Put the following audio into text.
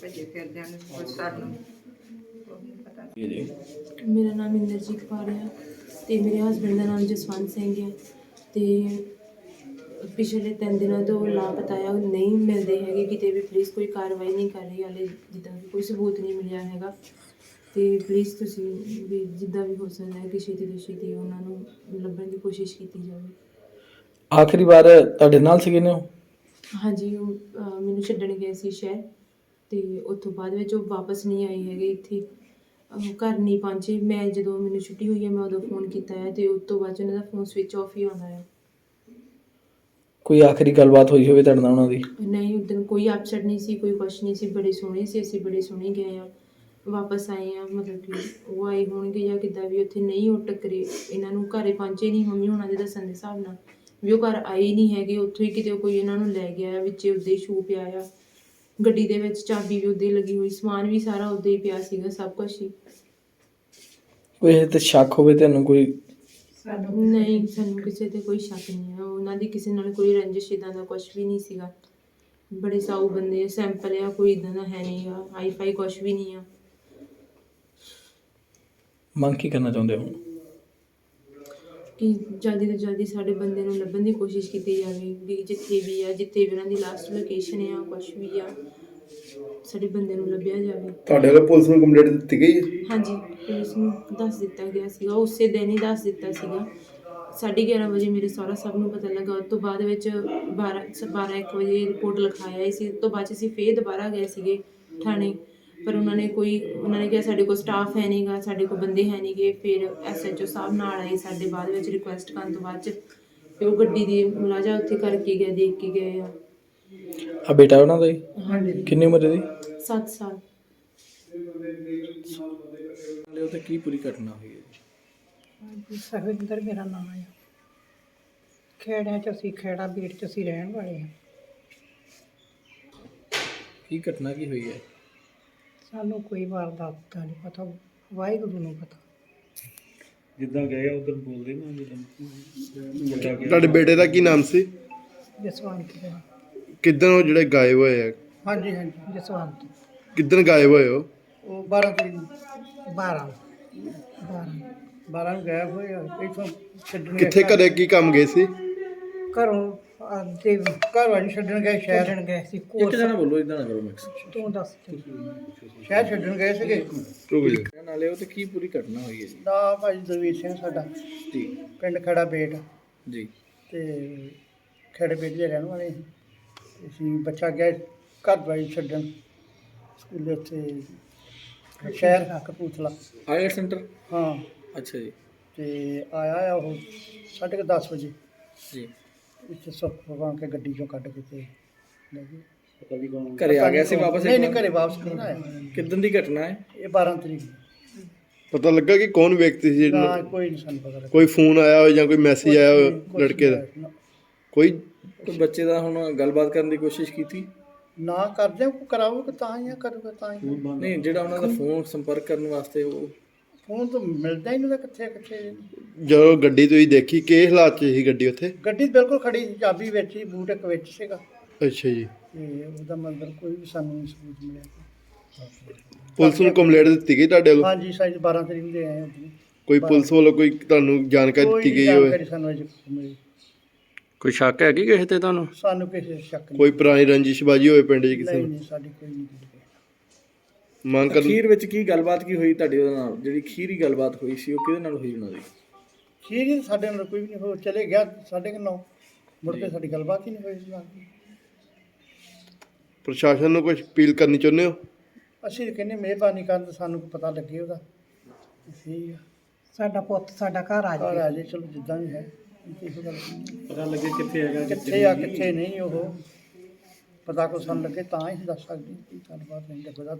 ਕੋਈ ਸਾਨੂੰ ਕੋਈ ਨਹੀਂ ਪਤਾ। ਇਹ ਜੀ ਮੇਰਾ ਨਾਮ ਇੰਦਰਜੀਤ ਕੌਰ ਹੈ ਤੇ ਮੇਰੇ ਹਸਬੰਡ ਦਾ ਨਾਮ ਜਸਵੰਤ ਸਿੰਘ ਹੈ ਤੇ ਪਿਛਲੇ ਤਿੰਨ ਦਿਨਾਂ ਤੋਂ ਲਾਪਤਾ ਆ ਨਹੀਂ ਮਿਲਦੇ ਹੈਗੇ ਕਿਤੇ ਵੀ ਪੁਲਿਸ ਕੋਈ ਕਾਰਵਾਈ ਨਹੀਂ ਕਰ ਰਹੀ ਹਾਲੇ ਜਿੱਦਾਂ ਕਿ ਕੋਈ ਸਬੂਤ ਨਹੀਂ ਮਿਲਿਆ ਹੈਗਾ। ਤੇ ਪਲੀਜ਼ ਤੁਸੀਂ ਵੀ ਜਿੱਦਾਂ ਵੀ ਹੋ ਸਕਦਾ ਹੈ ਕਿ ਛੇਤੀ ਤੋਂ ਛੇਤੀ ਉਹਨਾਂ ਨੂੰ ਲੱਭਣ ਦੀ ਕੋਸ਼ਿਸ਼ ਕੀਤੀ ਜਾਵੇ। ਆਖਰੀ ਵਾਰ ਤੁਹਾਡੇ ਨਾਲ ਸੀਗੇ ਨੇ ਉਹ? ਹਾਂਜੀ ਉਹ ਅਹ, ਮੈਨੂੰ ਛੱਡਣ ਗਏ ਸੀ ਸ਼ਹਿਰ। ਤੇ ਉਸ ਤੋਂ ਬਾਅਦ ਵਿੱਚ ਉਹ ਵਾਪਸ ਨਹੀਂ ਆਏ ਹੈਗੇ ਇੱਥੇ। ਘਰ ਨਹੀਂ ਪਹੁੰਚੇ। ਮੈਂ ਜਦੋਂ ਮੈਨੂੰ ਛੁੱਟੀ ਹੋਈ ਹੈ ਮੈਂ ਉਦੋਂ ਫੋਨ ਕੀਤਾ ਹੈ ਤੇ ਉਸ ਤੋਂ ਬਾਅਦ 'ਚ ਉਹਨਾਂ ਦਾ ਫੋਨ ਸਵਿਚ ਆਫ ਹੀ ਆਉਂਦਾ ਹੈ। ਕੋਈ ਆਖਰੀ ਗੱਲਬਾਤ ਹੋਈ ਹੋਵੇ ਤੁਹਾਡੇ ਨਾਲ ਉਹਨਾਂ ਦੀ? ਨਹੀਂ ਉਦੋਂ ਕੋਈ ਅਪਸੈਟ ਨਹੀਂ ਸੀ ਕੋਈ ਕੁਛ ਨਹੀਂ ਸੀ। ਬੜੇ ਸੋਹਣੇ ਸੀ ਅਸੀਂ ਬੜੇ ਸੋਹਣੇ ਗਏ ਆ ਵਾਪਸ ਆਏ ਆ ਮਤਲਬ ਕਿ ਉਹ ਆਏ ਹੋਣਗੇ ਜਾਂ ਕਿੱਦਾਂ ਵੀ ਉੱਥੇ ਨਹੀਂ ਉਹ ਟੱਕਰੇ। ਇਹਨਾਂ ਨੂੰ ਘਰੇ ਪਹੁੰਚੇ ਨਹੀਂ ਮੰਮੀ ਹੁਣਾਂ ਦੇ ਦੱਸਣ ਦੇ ਹਿਸਾਬ ਨਾਲ। ਵੀ ਉਹ ਘਰ ਆਏ ਨਹੀਂ ਹੈਗੇ ਉੱਥੋਂ ਹੀ ਕਿਤੇ ਕੋਈ ਇਹਨਾਂ ਨੂੰ ਲੈ ਗਿਆ ਵਿੱਚੇ ਹੀ ਸ਼ੂ ਪਿਆ ਆ। ਗੱਡੀ ਦੇ ਵਿੱਚ ਚਾਬੀ ਵੀ ਉੱਦੇ ਹੀ ਲੱਗੀ ਹੋਈ ਸਮਾਨ ਵੀ ਸਾਰਾ ਉੱਦੇ ਹੀ ਪਿਆ ਸੀਗਾ ਸਭ ਕੁਝ ਹੀ। ਕੋਈ ਇਹ ਤੇ ਸ਼ੱਕ ਹੋਵੇ ਤੁਹਾਨੂੰ ਕੋਈ? ਨਹੀਂ ਸਾਨੂੰ ਕਿਸੇ ਤੇ ਕੋਈ ਸ਼ੱਕ ਨਹੀਂ ਹੈ। ਉਹਨਾਂ ਦੀ ਕਿਸੇ ਨਾਲ ਕੋਈ ਰੰਜਿਸ਼ ਇਦਾਂ ਦਾ ਕੁਝ ਵੀ ਨਹੀਂ ਸੀਗਾ। ਬੜੇ ਸਾਊ ਬੰਦੇ ਸੈਂਪਲ ਆ ਕੋਈ ਇਦਾਂ ਦਾ ਹੈ ਨਹੀਂਗਾ ਹਾਈ ਫਾਈ ਕੁਝ ਵੀ ਨਹੀਂ ਆ। ਮੰਗ ਕੀ ਕਰਨਾ ਚਾਹੁੰਦੇ ਹੋ? ਕਿ ਜਲਦੀ ਤੋਂ ਜਲਦੀ ਸਾਡੇ ਬੰਦੇ ਨੂੰ ਲੱਭਣ ਦੀ ਕੋਸ਼ਿਸ਼ ਕੀਤੀ ਜਾਵੇ ਵੀ ਜਿੱਥੇ ਵੀ ਆ ਜਿੱਥੇ ਵੀ ਉਹਨਾਂ ਦੀ ਲਾਸਟ ਲੋਕੇਸ਼ਨ ਆ ਕੁਝ ਵੀ ਆ ਸਾਡੇ ਬੰਦੇ ਨੂੰ ਲੱਭਿਆ ਜਾਵੇ। ਤੁਹਾਡੇ ਵੱਲੋਂ ਪੁਲਿਸ ਨੂੰ ਕੰਪਲੇਂਟ ਦਿੱਤੀ ਗਈ ਹੈ? ਹਾਂਜੀ ਪੁਲਿਸ ਨੂੰ ਦੱਸ ਦਿੱਤਾ ਗਿਆ ਸੀਗਾ ਉਸੇ ਦਿਨ ਹੀ ਦੱਸ ਦਿੱਤਾ ਸੀਗਾ। 11:30 ਵਜੇ ਮੇਰੇ ਸਹੁਰਾ ਸਾਹਿਬ ਨੂੰ ਪਤਾ ਲੱਗਾ ਉਸ ਤੋਂ ਬਾਅਦ ਵਿੱਚ 12 12 1 ਵਜੇ ਰਿਪੋਰਟ ਲਿਖਾਇਆ ਸੀ ਉਸ ਤੋਂ ਬਾਅਦ 'ਚ ਅਸੀਂ ਫੇਰ ਦੁਬਾਰਾ ਗਏ ਸੀਗੇ ਥਾਣੇ। ਪਰ ਉਹਨਾਂ ਨੇ ਕੋਈ ਉਹਨਾਂ ਨੇ ਕਿਹਾ ਸਾਡੇ ਕੋਲ ਸਟਾਫ ਹੈ ਨਹੀਂਗਾ ਸਾਡੇ ਕੋਲ ਬੰਦੇ ਹੈ ਨਹੀਂਗੇ ਫਿਰ ਐਸਐਚਓ ਸਾਹਿਬ ਨਾਲ ਆਏ ਸਾਡੇ ਬਾਅਦ ਵਿੱਚ ਰਿਕੁਐਸਟ ਕਰਨ ਤੋਂ ਬਾਅਦ 'ਚ। ਫਿਰ ਉਹ ਗੱਡੀ ਦੀ ਮੁਲਾਜ਼ਾ ਉੱਥੇ ਕਰਕੇ ਗਏ ਦੇਖ ਕੇ ਗਏ ਆ। ਆ ਬੇਟਾ ਉਹਨਾਂ ਦਾ ਹੀ ਹਾਂਜੀ। ਕਿੰਨੀ ਉਮਰ ਦੀ 7 ਸਾਲ। ਨਾਲੇ ਉਹ ਤੇ ਕੀ ਪੂਰੀ ਘਟਨਾ ਹੋਈ ਹੈ? ਜੀ ਸਰਵਿੰਦਰ ਮੇਰਾ ਨਾਮ ਹੈ ਖੇੜਿਆਂ ਚ ਅਸੀਂ ਖੇੜਾ ਬੀੜ ਚ ਅਸੀਂ ਰਹਿਣ ਵਾਲੇ ਹਾਂ। ਕੀ ਘਟਨਾ ਕੀ ਹੋਈ ਹੈ? ਸਾਨੂੰ ਕੋਈ ਵਾਰਦਾਤ ਦਾ ਨਹੀਂ ਪਤਾ ਵਾਹਿਗੁਰੂ ਨੂੰ ਪਤਾ। ਜਿੱਦਾਂ ਗਏ ਉਧਰ ਬੋਲਦੇ ਨਾ ਜਿੱਦਾਂ ਤੁਹਾਡੇ ਬੇਟੇ ਦਾ ਕੀ ਨਾਮ ਸੀ? ਜਸਵੰਤ ਕਿੱਦਣ ਉਹ ਜਿਹੜੇ ਗਾਇਬ ਹੋਏ ਆ? ਹਾਂਜੀ ਹਾਂਜੀ ਜਸਵੰਤ। ਕਿੱਦਣ ਗਾਇਬ ਹੋਏ ਹੋ ਉਹ 12 ਤਰੀਕ ਨੂੰ 12 12 12 ਨੂੰ ਗਏ ਹੋਏ ਆ ਇੱਥੋਂ ਛੱਡਣ ਕਿੱਥੇ ਘਰੇ ਕੀ ਕੰਮ ਗਏ ਸੀ? ਘਰੋਂ ਆਦੇ ਘਰ ਵਾਲੀ ਛੱਡਣ ਗਏ ਸ਼ਹਿਰ। ਛੱਡਣ ਗਏ ਸੀ ਇੱਕ ਕੋਸ ਜਣਾ ਬੋਲੋ ਇਦਾਂ ਨਾ ਕਰੋ ਮਿਕਸ ਤੂੰ ਦੱਸ ਸ਼ਹਿਰ ਛੱਡਣ ਗਏ ਸੀਗੇ। ਰੁਕ ਜਾ ਨਾਲੇ ਉਹ ਤੇ ਕੀ ਪੂਰੀ ਘਟਨਾ ਹੋਈ ਹੈ ਜੀ? ਦਾ ਭਾਈ ਦਰਵੀਰ ਸਿੰਘ ਸਾਡਾ ਜੀ। ਪਿੰਡ ਖੜਾ ਬੇਟ। ਜੀ। ਤੇ ਖੇੜੇ ਬੇਟ ਦੇ ਰਹਿਣ ਵਾਲੇ ਸੀ। ਅਸੀਂ ਬੱਚਾ ਗਿਆ ਘਰ ਵਾਲੀ ਛੱਡਣ। ਸਕੂਲੇ ਉੱਥੇ ਸ਼ਹਿਰ ਹੈ ਕਪੂਰਥਲਾ। ਆਈਲੈਟ ਸੈਂਟਰ ਹਾਂ। ਅੱਛਾ ਜੀ। ਤੇ ਆਇਆ ਆ ਉਹ ਸਾਢੇ ਕੁ ਦਸ ਵਜੇ। ਜੀ। ਇੱਥੇ ਸੁੱਖ ਭਗਵਾਨ ਕੇ ਗੱਡੀ ਚੋਂ ਕੱਢ ਕੇ ਤੇ ਲੈ ਗਏ। ਘਰੇ ਆ ਗਿਆ ਸੀ ਵਾਪਸ ਨਹੀਂ ਨਹੀਂ ਘਰੇ ਵਾਪਸ ਨਹੀਂ ਆਇਆ? ਕਿਦਾਂ ਦੀ ਘਟਨਾ ਹੈ? ਇਹ 12 ਤਰੀਕ ਨੂੰ। ਪਤਾ ਲੱਗਾ ਕਿ ਕੌਣ ਵਿਅਕਤੀ ਸੀ ਨਾ ਜਿਹੜਾ ਕੋਈ ਨਹੀਂ ਸਾਨੂੰ ਪਤਾ ਲੱਗਾ। ਕੋਈ ਫੋਨ ਆਇਆ ਹੋਵੇ ਜਾਂ ਕੋਈ ਮੈਸੇਜ ਆਇਆ ਹੋਵੇ ਲੜਕੇ ਦਾ। ਕੋਈ ਕੋਈ ਬੱਚੇ ਦਾ ਹੁਣ ਗੱਲਬਾਤ ਕਰਨ ਦੀ ਕੋਸ਼ਿਸ਼ ਕੀਤੀ? ਨਾ ਕਰਦੇ ਕੋ ਕਰਾਓਗੇ ਤਾਂ ਹੀ ਆ ਕਰੂਗਾ ਤਾਂ ਹੀ ਨਹੀਂ ਜਿਹੜਾ ਉਹਨਾਂ ਦਾ ਫੋਨ ਸੰਪਰਕ ਕਰਨ ਵਾਸਤੇ ਉਹ ਫੋਨ ਤਾਂ ਮਿਲਦਾ ਹੀ ਨਹੀਂ ਉਹਦਾ ਕਿੱਥੇ ਕਿੱਥੇ? ਜਦੋਂ ਗੱਡੀ ਤੁਸੀਂ ਦੇਖੀ ਕਿਸ ਹਾਲਾਤ 'ਚ ਸੀ ਗੱਡੀ ਉੱਥੇ? ਗੱਡੀ ਬਿਲਕੁਲ ਖੜੀ ਸੀ ਚਾਬੀ ਵਿੱਚ ਹੀ ਬੂਟ ਇੱਕ ਵਿੱਚ ਸੀਗਾ। ਅੱਛਾ ਜੀ। ਤੇ ਉਹਦਾ ਮਤਲਬ ਕੋਈ ਵੀ ਸਾਨੂੰ ਨਹੀਂ ਸਬੂਤ ਮਿਲਿਆ। ਪੁਲਿਸ ਨੂੰ ਕੰਪਲੇਂਟ ਦਿੱਤੀ ਗਈ ਤੁਹਾਡੇ ਵੱਲੋਂ? ਹਾਂਜੀ ਸਾਈਜ਼ 12 ਤਰੀਕ ਨੂੰ ਦੇ ਆਏ ਹਾਂ। ਉੱਥੇ। ਕੋਈ ਪੁਲਿਸ ਵੱਲੋਂ ਕੋਈ ਤੁਹਾਨੂੰ ਜਾਣਕਾਰੀ ਦਿੱਤੀ ਗਈ ਜਾਣਕਾਰੀ ਹੋਵੇ? ਸਾਨੂੰ ਅਜੇ ਮਿਲੀ। ਕੋਈ ਸ਼ੱਕ ਹੈ ਕਿ ਕਿਸੇ ਤੇ ਤੁਹਾਨੂੰ? ਸਾਨੂੰ ਕਿਸੇ ਸ਼ੱਕ ਨਹੀਂ। ਕੋਈ ਪੁਰਾਣੀ ਰੰਜਿਸ਼ਬਾਜੀ ਹੋਵੇ ਪਿੰਡ 'ਚ ਕਿਸੇ ਨਹੀਂ ਨੂੰ? ਨਹੀਂ ਸਾਡੀ ਕੋਈ ਨਹੀਂ। ਮੰਗ ਕਰ ਅਖੀਰ ਵਿੱਚ ਕੀ ਗੱਲਬਾਤ ਕੀ ਹੋਈ ਤੁਹਾਡੀ ਉਹਦੇ ਨਾਲ? ਜਿਹੜੀ ਅਖੀਰੀ ਗੱਲਬਾਤ ਹੋਈ ਸੀ ਉਹ ਕਿਹਦੇ ਨਾਲ ਹੋਈ ਉਹਨਾਂ ਦੀ? ਹੀ ਸਾਡੇ ਨਾਲ ਕੋਈ ਵੀ ਨਹੀਂ ਹੋ ਚਲੇ ਗਿਆ ਸਾਡੇ ਕੋਲ। ਨੌ ਮੁੜ ਕੇ ਸਾਡੀ ਗੱਲਬਾਤ ਹੀ ਨਹੀਂ ਹੋਈ ਇਸ ਨਾਲ ਪ੍ਰਸ਼ਾਸਨ ਨੂੰ ਕੁਝ ਅਪੀਲ ਕਰਨੀ ਚਾਹੁੰਦੇ ਹੋ? ਅਸੀਂ ਤਾਂ ਕਹਿੰਦੇ ਮਿਹਰਬਾਨੀ ਕਰਨ ਤੇ ਸਾਨੂੰ ਪਤਾ ਲੱਗੇ ਉਹਦਾ। ਠੀਕ ਆ ਸਾਡਾ ਪੁੱਤ ਸਾਡਾ ਘਰ ਆ ਘਰ ਆ ਜੇ। ਚਲੋ ਜਿੱਦਾਂ ਵੀ ਹੈ। ਕਿਸੇ ਗੱਲ ਨਹੀਂ। ਪਤਾ ਲੱਗੇ ਕਿੱਥੇ ਹੈਗਾ ਕਿੱਥੇ ਆ ਕਿੱਥੇ ਨਹੀਂ ਉਹ। ਪਤਾ ਕੋ ਸਾਨੂੰ ਲੱਗੇ ਤਾਂ ਹੀ ਦੱਸ ਸਕਦੇ ਹਾਂ ਕੀ ਗੱਲਬਾਤ ਨਹੀਂ ਤਾਂ ਪਤਾ